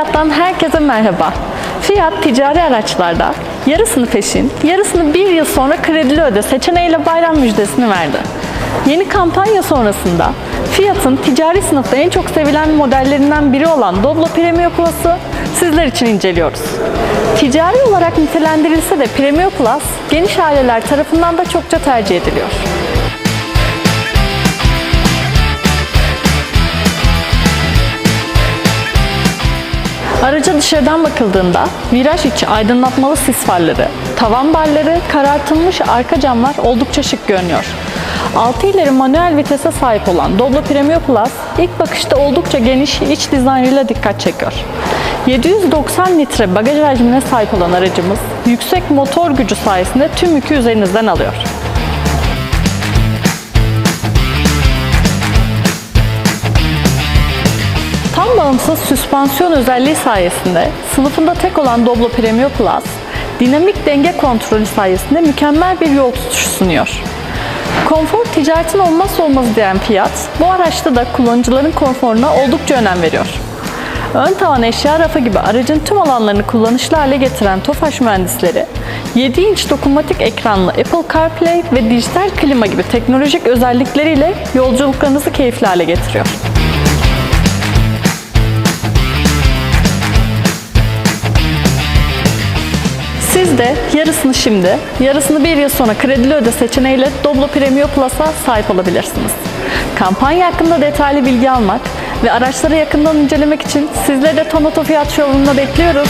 Fiyat'tan herkese merhaba. Fiyat ticari araçlarda yarısını peşin, yarısını bir yıl sonra kredili öde seçeneğiyle bayram müjdesini verdi. Yeni kampanya sonrasında Fiat'ın ticari sınıfta en çok sevilen modellerinden biri olan Doblo Premio Plus'ı sizler için inceliyoruz. Ticari olarak nitelendirilse de Premio Plus geniş aileler tarafından da çokça tercih ediliyor. Araca dışarıdan bakıldığında viraj içi aydınlatmalı sis farları, tavan barları, karartılmış arka camlar oldukça şık görünüyor. 6 ileri manuel vitese sahip olan Doblo Premio Plus ilk bakışta oldukça geniş iç dizaynıyla dikkat çekiyor. 790 litre bagaj hacmine sahip olan aracımız yüksek motor gücü sayesinde tüm yükü üzerinizden alıyor. Tam bağımsız süspansiyon özelliği sayesinde sınıfında tek olan Doblo Premio Plus, dinamik denge kontrolü sayesinde mükemmel bir yol tutuşu sunuyor. Konfor ticaretin olmazsa olmazı diyen Fiat, bu araçta da kullanıcıların konforuna oldukça önem veriyor. Ön tavan eşya rafı gibi aracın tüm alanlarını kullanışlı hale getiren Tofaş mühendisleri, 7 inç dokunmatik ekranlı Apple CarPlay ve dijital klima gibi teknolojik özellikleriyle yolculuklarınızı keyifli hale getiriyor. Siz de yarısını şimdi, yarısını bir yıl sonra kredili öde seçeneğiyle Doblo Premio Plus'a sahip olabilirsiniz. Kampanya hakkında detaylı bilgi almak ve araçları yakından incelemek için sizleri de Tomato Fiyat Showroom'da bekliyoruz.